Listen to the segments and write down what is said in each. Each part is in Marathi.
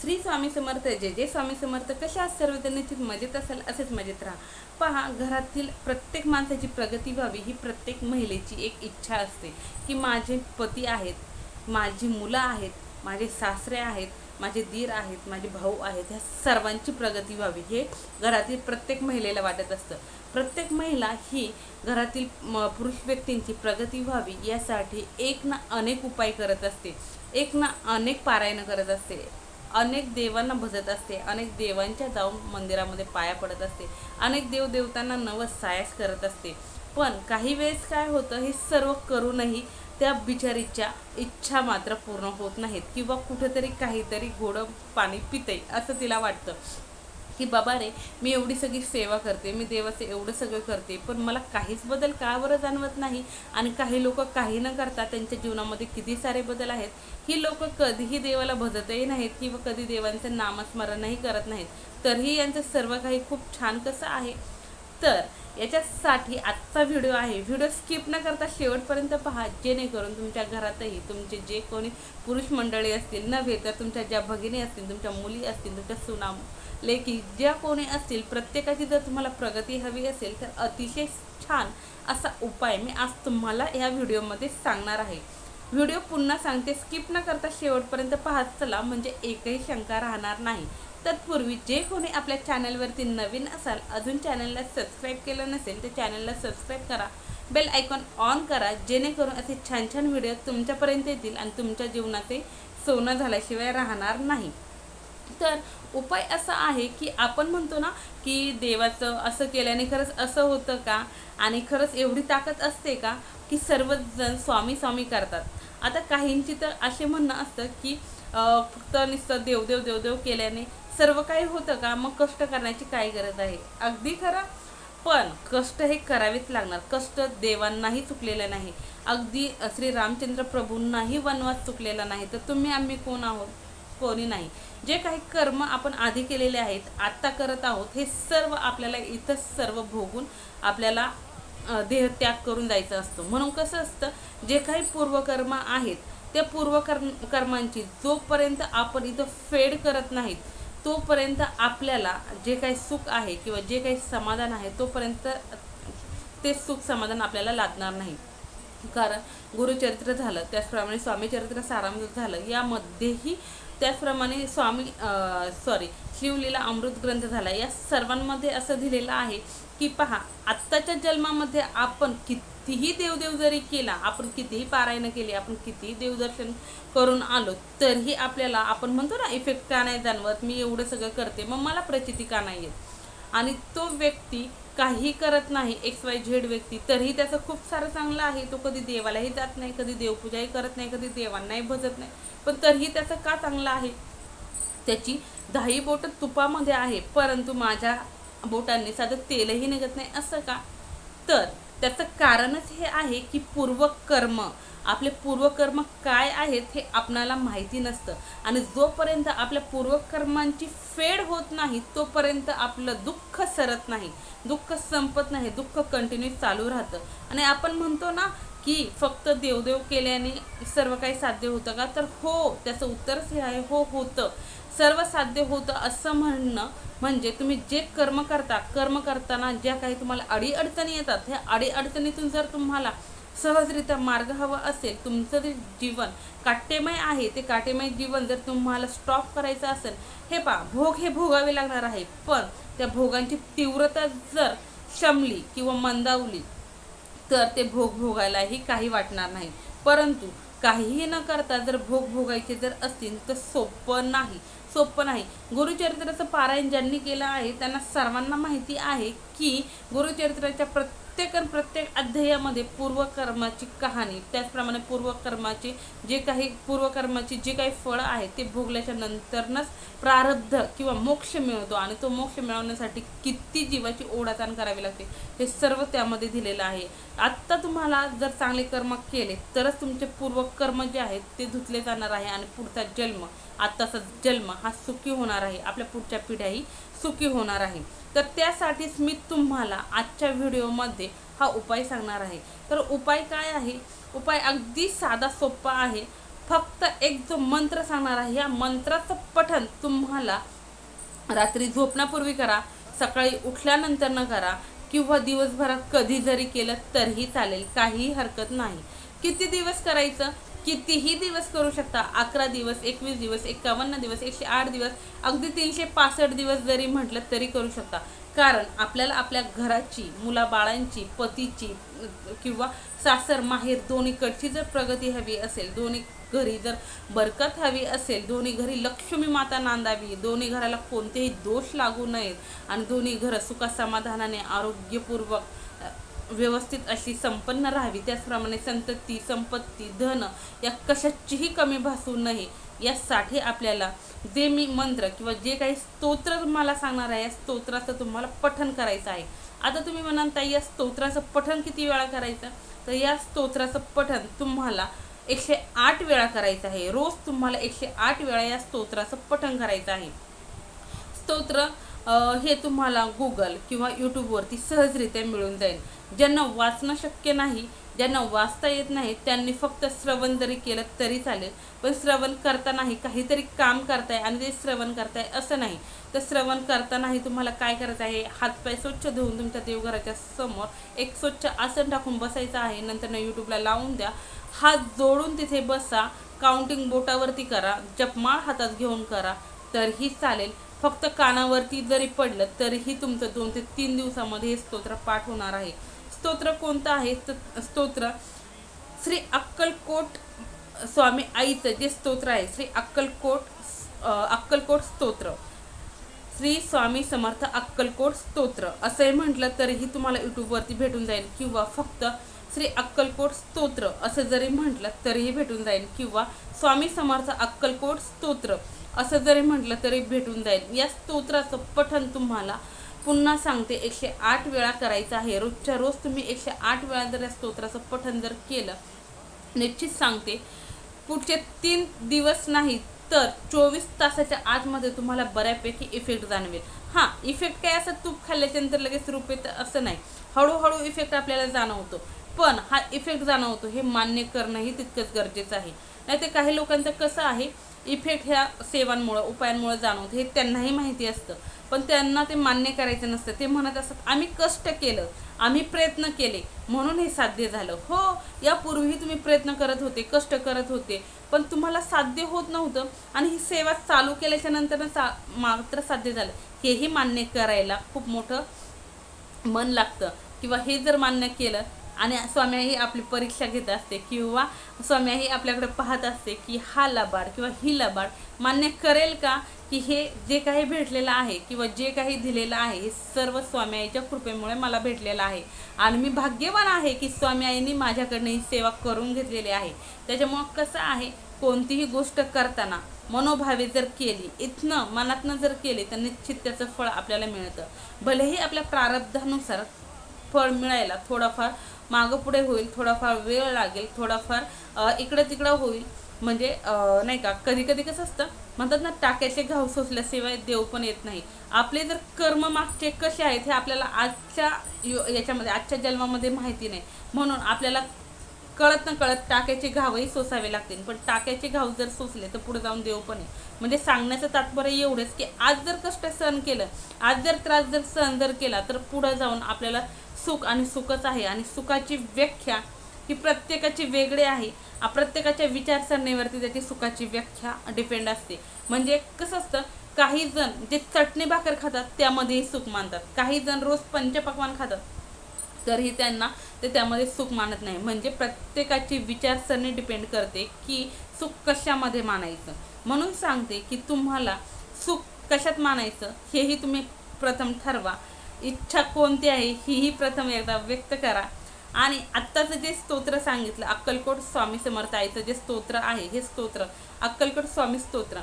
श्री स्वामी समर्थ जे जे स्वामी समर्थ. कशा आहात सर्व निश्चित मजेत असाल असेच मजेत राहा. पहा घरातील प्रत्येक माणसाची प्रगती व्हावी ही प्रत्येक महिलेची एक इच्छा असते की माझे पती आहेत माझी मुलं आहेत माझे सासरे आहेत माझे दीर आहेत माझे भाऊ आहेत ह्या सर्वांची प्रगती व्हावी हे घरातील प्रत्येक महिलेला वाटत असतं. प्रत्येक महिला ही घरातील पुरुष व्यक्तींची प्रगती व्हावी यासाठी एक ना अनेक उपाय करत असते. एक ना अनेक पारायणं करत असते. अनेक देवांना भजत असते अनेक देवांच्या जाऊन मंदिरामध्ये पाया पडत असते अनेक देवदेवतांना नवस सायास करत असते. पण काही वेळेस काय होतं हे सर्व करूनही त्या बिचारीच्या इच्छा मात्र पूर्ण होत नाहीत किंवा कुठेतरी काहीतरी गोडं पाणी पिते असं तिला वाटतं. की बाबा रे मी एवढी सगळी सेवा करते मी देवाचं एवढं सगळं करते पण मला काहीच बदल का बरं जाणवत नाही. आणि काही लोक काही न करता त्यांच्या जीवनामध्ये किती सारे बदल आहेत. ही लोक कधीही देवाला भजतही नाहीत किंवा कधी देवांचं नामस्मरणही करत नाहीत. तरीही यांचं सर्व काही खूप छान कसं आहे? तर याच्यासाठी आजचा व्हिडिओ आहे. व्हिडिओ स्किप न करता शेवटपर्यंत पहा जेणेकरून तुमच्या घरातही तुमचे जे कोणी पुरुष मंडळी असतील नव्हे तर तुमच्या ज्या भगिनी असतील तुमच्या मुली असतील तुमच्या सुना लेखी ज्या कोणी असतील प्रत्येकाची जर तुम्हाला प्रगती हवी असेल तर अतिशय छान असा उपाय मी आज तुम्हाला या व्हिडिओमध्ये सांगणार आहे. व्हिडिओ पुन्हा सांगते स्किप न करता शेवटपर्यंत पाहत चला म्हणजे एकही शंका राहणार नाही. तत्पूर्वी जे कोणी आपल्या चॅनलवरती नवीन असाल अजून चॅनलला सबस्क्राईब केलं नसेल तर चॅनलला सबस्क्राईब करा. बेल आयकॉन ऑन करा जेणेकरून असे छान छान व्हिडिओ तुमच्यापर्यंत येतील आणि तुमच्या जीवनाचे सोनं झाल्याशिवाय राहणार नाही. तर उपाय असा आहे की आपण म्हणतो ना की देवाचं असं केल्याने खरंच असं होतं का? आणि खरंच एवढी ताकद असते का? की सर्वजण स्वामी स्वामी करतात. आता काहींची तर असे म्हणणं असतं की फक्त नुसतं देवदेव देवदेव केल्याने सर्व काही होतं का? मग कष्ट करण्याची काय गरज आहे? अगदी खरं? पण कष्ट हे करावेच लागणार. कष्ट देवांनाही चुकलेलं नाही. अगदी श्री रामचंद्र प्रभूंनाही वनवास चुकलेला नाही. तर तुम्ही आम्ही कोण आहोत? कोणी नाही. जे काही कर्म आपण आधी केलेले आहेत आत्ता करत आहोत हे सर्व आपल्याला इथं सर्व भोगून आपल्याला देहत्याग करून जायचं असतो. म्हणून कसं असतं? जे काही पूर्वकर्म आहेत त्या पूर्वकर्म कर्मांची जोपर्यंत आपण इथं फेड करत नाहीत तोपर्यंत आपल्याला जे काही सुख आहे किंवा जे काही समाधान आहे तोपर्यंत ते सुख समाधान आपल्याला लादणार नाही. कारण गुरुचरित्र झालं त्याचप्रमाणे स्वामी चरित्र सारामृत झालं यामध्येही त्याचप्रमाणे स्वामी सॉरी शिवलीला अमृत ग्रंथ झाला या सर्वांमध्ये असं दिलेलं आहे की पहा आत्ताच्या जन्मामध्ये आपण कितीही देवदेव जरी केला आपण कितीही पारायण केली आपण कितीही देवदर्शन करून आलो तरीही आपल्याला आपण म्हणतो ना इफेक्ट का नाही जाणवत मी एवढं सगळं करते मग मला प्रचिती का नाही येत आणि तो व्यक्ती काही करत नाही एक्स वाय झेड व्यक्ती तरीही त्याचं खूप सारं चांगलं आहे तो कधी देवालाही जात नाही कधी देवपूजाही करत नाही कधी देवांनाही भजत नाही पण तरीही त्याचं का चांगलं आहे? त्याची दहाही बोटं तुपामध्ये आहे परंतु माझ्या बोटांनी साधं तेलही निघत नाही असं का? तर त्याचं कारणच हे आहे की पूर्वकर्म आपले पूर्वकर्म काय आहेत हे आपणाला माहिती नसतं. आणि जोपर्यंत आपल्या पूर्वकर्मांची फेड होत नाही तोपर्यंत आपलं दुःख सरत नाही. दुःख संपत नाही दुःख कंटिन्यू चालू राहतं. आणि आपण म्हणतो ना की फक्त देवदेव केल्याने सर्व काही साध्य होतं का? तर हो त्याचं उत्तरच हे आहे हो होतं. सर्व साध्य होतं असं म्हणणं म्हणजे तुम्ही जे कर्म करता कर्म करताना ज्या काही तुम्हाला अडीअडचणी येतात ह्या अडीअडचणीतून जर तुम्हाला सहजरित्या मार्ग हवा असेल तुमचं जे जीवन काटेमय आहे ते काटेमय जीवन जर तुम्हाला स्टॉप करायचं असेल हे पा भोग हे भोगावे लागणार आहे. पण त्या भोगांची तीव्रता जर शमली किंवा मंदावली तर ते भोग भोगायलाही काही वाटणार नाही. परंतु काहीही न करता जर भोग भोगायचे जर असतील तर सोपं नाही. सोपं नाही. गुरुचरित्राचं पारायण ज्यांनी केलं आहे त्यांना सर्वांना माहिती आहे की गुरुचरित्राच्या प्रत्येक अध्यायामध्ये पूर्वकर्माची कहाणी त्याचप्रमाणे पूर्वकर्माचे जे काही पूर्वकर्माची जे काही फळं आहेत ते भोगल्याच्या नंतरनच प्रारब्ध किंवा मोक्ष मिळतो आणि तो मोक्ष मिळवण्यासाठी किती जीवाची ओढाताण करावी लागते हे सर्व त्यामध्ये दिलेलं आहे. आत्ता तुम्हाला जर चांगले कर्म केले तरच तुमचे पूर्वकर्म जे आहेत ते धुतले जाणार आहे आणि पुढचा जन्म आत्ताचा जन्म हा सुखी होणार आहे. आपल्या पुढच्या पिढ्याही सुखी होणार आहे. तर त्यासाठीच मी तुम्हाला आजच्या व्हिडिओमध्ये हा उपाय सांगणार आहे. तर उपाय काय आहे? उपाय अगदी साधा सोपा आहे. फक्त एक जो मंत्र सांगणार आहे या मंत्राचं पठण तुम्हाला रात्री झोपण्यापूर्वी करा सकाळी उठल्यानंतर न करा किंवा दिवसभरात कधी जरी केलं तरीही चालेल काहीही हरकत नाही. किती दिवस करायचं? कितीही दिवस करू शकता. अकरा दिवस एकवीस दिवस एकावन्न दिवस एकशे आठ दिवस अगदी तीनशे पासष्ट दिवस जरी म्हटलं तरी करू शकता. कारण आपल्याला आपल्या घराची मुलाबाळांची पतीची किंवा सासर माहेर दोन्हीकडची जर प्रगती हवी असेल दोन्ही घरी जर बरकत हवी असेल दोन्ही घरी लक्ष्मी माता नांदावी दोन्ही घराला कोणतेही दोष लागू नयेत आणि दोन्ही घरं सुखासमाधानाने आरोग्यपूर्वक व्यवस्थित अशी संपन्न राहावी. त्याचप्रमाणे संतती संपत्ती धन या कशाचीही कमी भासू नये. यासाठी आपल्याला जे मी मंत्र किंवा जे काही स्तोत्र तुम्हाला सांगणार आहे या स्तोत्राचं तुम्हाला पठन करायचं आहे. आता तुम्ही म्हणाल ताई या स्तोत्राचं पठन किती वेळा करायचं? तर या स्तोत्राचं पठन तुम्हाला एकशे आठ वेळा करायचं आहे. रोज तुम्हाला एकशे आठ वेळा या स्तोत्राचं पठन करायचं आहे. स्तोत्र हे तुम्हाला गुगल किंवा यूट्यूबवरती सहजरित्या मिळून जाईल. ज्यांना वाचणं शक्य नाही ज्यांना वाचता येत नाही त्यांनी फक्त श्रवण जरी केलं तरी चालेल. पण श्रवण करतानाही काहीतरी काम करताय आणि ते श्रवण करताय असं नाही. तर श्रवण करतानाही तुम्हाला काय करायचं आहे? हातपाय स्वच्छ धुवून तुमच्या देवघराच्या समोर एक स्वच्छ आसन टाकून बसायचं आहे. नंतर यूट्यूबला लावून द्या. हात जोडून तिथे बसा. काउंटिंग बोटावरती करा. जपमाळ हातात घेऊन करा. तरीही चालेल. फक्त कानावरती जरी पडलं तरीही तुमचं दोन ते तीन दिवसामध्ये हे स्तोत्र पाठ होणार आहे. स्तोत्र कोणतं आहे? स्तोत्र. श्री अक्कलकोट स्वामी आईचं जे स्तोत्र आहे श्री अक्कलकोट अक्कलकोट स्तोत्र. श्री स्वामी समर्थ अक्कलकोट स्तोत्र. असंही म्हटलं तरीही तुम्हाला यूट्यूबवरती भेटून जाईल किंवा फक्त श्री अक्कलकोट स्तोत्र असं जरी म्हटलं तरीही भेटून जाईल किंवा स्वामी समर्थ अक्कलकोट स्तोत्र असं जरी म्हटलं तरी भेटून जाईल. या स्तोत्राचं पठण तुम्हाला पुन्हा सांगते एकशे आठ वेळा करायचं आहे. रोजच्या रोज तुम्ही एकशे आठ वेळा जर या स्तोत्राचं पठण जर केलं निश्चित सांगते पुढचे तीन दिवस नाही तर चोवीस तासाच्या आतमध्ये तुम्हाला बऱ्यापैकी इफेक्ट जाणवेल. हां इफेक्ट काय असं तूप खाल्ल्याच्यानंतर लगेच रूप येतं असं नाही. हळूहळू इफेक्ट आपल्याला जाणवतो. पण हा इफेक्ट जाणवतो हे मान्य करणंही तितकंच गरजेचं आहे. नाही ते काही लोकांचं कसं आहे इफेक्ट ह्या सेवांमुळं उपायांमुळं जाणवतं हे त्यांनाही माहिती असतं. पण त्यांना ते मान्य करायचं नसतं. ते म्हणत असतात आम्ही कष्ट केलं आम्ही प्रयत्न केले म्हणून हे साध्य झालं. हो यापूर्वीही तुम्ही प्रयत्न करत होते कष्ट करत होते पण तुम्हाला साध्य होत नव्हतं आणि ही सेवा चालू केल्याच्यानंतर सा मात्र साध्य झालं. हेही मान्य करायला खूप मोठं मन लागतं. किंवा हे जर मान्य केलं आणि स्वाम्याही आपली परीक्षा घेत असते किंवा स्वाम्याही आपल्याकडे पाहत असते की हा लबाड किंवा ही लबाड मान्य करेल का की हे जे काही भेटलेलं आहे किंवा जे काही दिलेलं आहे हे सर्व स्वाम्याईच्या कृपेमुळे मला भेटलेलं आहे. आणि मी भाग्यवान आहे की स्वामी माझ्याकडनं ही सेवा करून घेतलेली आहे. त्याच्यामुळं कसं आहे कोणतीही गोष्ट करताना मनोभावे जर केली इथनं मनातनं जर केली तर निश्चित त्याचं फळ आपल्याला मिळतं. भलेही आपल्या प्रारब्धानुसार फळ मिळायला थोडाफार मागं पुढे होईल थोडाफार वेळ लागेल थोडाफार इकडं तिकडं होईल. म्हणजे नाही का कधी कधी कसं असतं म्हणतात ना टाक्याचे घाव सोसल्याशिवाय देव पण येत नाही. आपले जर कर्म मागचे कसे आहेत हे आपल्याला आजच्या याच्यामध्ये आजच्या जन्मामध्ये माहिती नाही. म्हणून आपल्याला कळत न कळत टाक्याचे घावही सोसावे लागतील. पण टाक्याचे घाव जर सोसले तर पुढे जाऊन देव पण आहे. म्हणजे सांगण्याचं तात्पर्य एवढंच की आज जर कष्ट सहन केलं आज जर त्रास जर सहन जर केला तर पुढं जाऊन आपल्याला सुख आणि सुखच आहे. आणि सुखाची व्याख्या ही प्रत्येकाची वेगळी आहे. प्रत्येकाच्या विचारसरणीवरती त्याची सुखाची व्याख्या डिपेंड असते. म्हणजे कसं असतं काही जण जे चटणी भाकर खातात त्यामध्येही सुख मानतात. काही जण रोज पंचपक्वान खातात. तरीही त्यांना ते त्यामध्ये सुख मानत नाही. म्हणजे प्रत्येकाची विचारसरणी डिपेंड करते की सुख कशामध्ये मानायचं. म्हणून सांगते की तुम्हाला सुख कशात मानायचं हेही तुम्ही प्रथम ठरवा. इच्छा कोणती आहे हीही प्रथम एकदा व्यक्त करा. आणि आत्ताचं जे स्तोत्र सांगितलं अक्कलकोट स्वामी समर्थ आईचं जे स्तोत्र आहे हे स्तोत्र अक्कलकोट स्वामी स्तोत्र.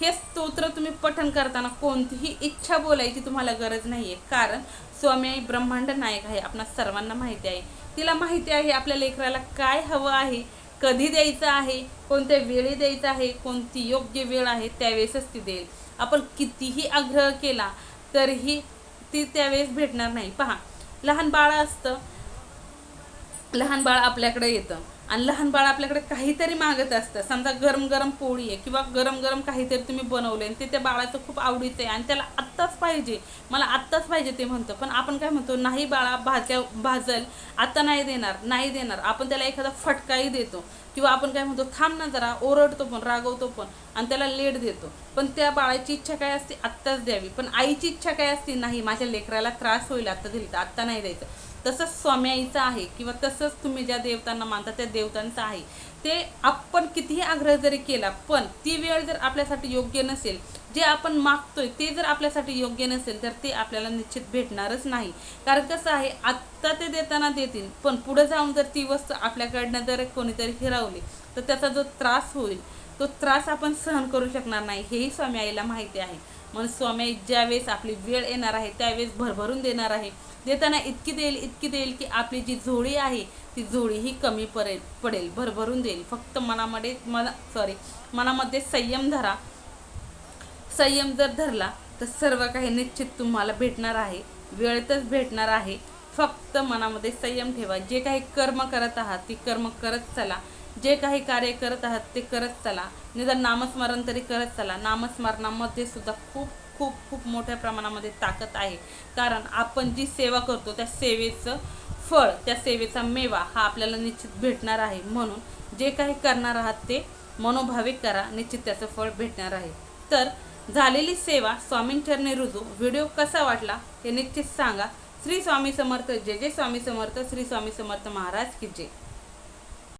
हे स्तोत्र तुम्ही पठण करताना कोणतीही इच्छा बोलायची तुम्हाला गरज नाही आहे कारण स्वामी आई ब्रह्मांड नायक आहे आपणा सर्वांना माहिती आहे. तिला माहिती आहे आपल्या लेकराला काय हवं आहे कधी द्यायचं आहे कोणत्या वेळी द्यायचं आहे कोणती योग्य वेळ आहे त्यावेळेसच ती देईल. आपण कितीही आग्रह केला तरीही ती त्यावेळेस भेटणार नाही. पहा लहान बाळ असतं लहान बाळ आपल्याकडे येतं. आणि लहान बाळ आपल्याकडे काहीतरी मागत असतं. समजा गरम गरम पोळी आहे किंवा गरम गरम काहीतरी तुम्ही बनवले आणि ते त्या बाळाचं खूप आवडीचं आहे आणि त्याला आत्ताच पाहिजे. मला आत्ताच पाहिजे ते म्हणतं. पण आपण काय म्हणतो नाही बाळा भाज्या भाजल आत्ता नाही देणार नाही देणार. आपण त्याला एखादा फटकाही देतो. किंवा आपण काय म्हणतो थांब ना जरा ओरडतो पण रागवतो पण. आणि त्याला लेट देतो. पण त्या बाळाची इच्छा काय असते? आत्ताच द्यावी. पण आईची इच्छा काय असते? नाही माझ्या लेकराला त्रास होईल आत्ता दिली तर आत्ता नाही द्यायचं. तसंच स्वामी आईचं आहे किंवा तसंच तुम्ही ज्या देवतांना मानता त्या देवतांचं आहे. ते आपण कितीही आग्रह जरी केला पण ती वेळ जर आपल्यासाठी योग्य नसेल जे आपण मागतोय ते जर आपल्यासाठी योग्य नसेल तर ते आपल्याला निश्चित भेटणारच नाही. कारण कसं आहे आत्ता ते देताना देतील पण पुढे जाऊन जर ती वस्तू आपल्याकडनं जर कोणीतरी हिरावली तर त्याचा जो त्रास होईल तो त्रास आपण सहन करू शकणार नाही हेही स्वामी आईला माहिती आहे. म्हणून स्वामी आई ज्यावेळेस आपली वेळ येणार आहे त्यावेळेस भरभरून देणार आहे देताना इतकी देईल इतकी देईल की आपली जी जोडी आहे ती जोडीही कमी पडेल पडेल भरभरून देईल. फक्त मनामध्ये मना सॉरी मनामध्ये संयम धरा. संयम जर धरला तर सर्व काही निश्चित तुम्हाला भेटणार आहे. वेळेतच भेटणार आहे. फक्त मनामध्ये संयम ठेवा. जे काही कर्म करत आहात ती कर्म करत चला. जे काही कार्य करत आहात ते करत चला. निदान नामस्मरण तरी करत चला. नामस्मरणामध्ये सुद्धा खूप खूप खूप मोठ्या प्रमाणामध्ये ताकद आहे. कारण आपण जी सेवा करतो त्या सेवेचं फळ त्या सेवेचा मेवा हा आपल्याला निश्चित भेटणार आहे. म्हणून जे काही करणार आहात ते मनोभावे करा निश्चित त्याचं फळ भेटणार आहे. तर झालेली सेवा स्वामींचरणी रुजू. व्हिडिओ कसा वाटला हे निश्चित सांगा. श्री स्वामी समर्थ जय जय स्वामी समर्थ श्री स्वामी समर्थ महाराज की जय.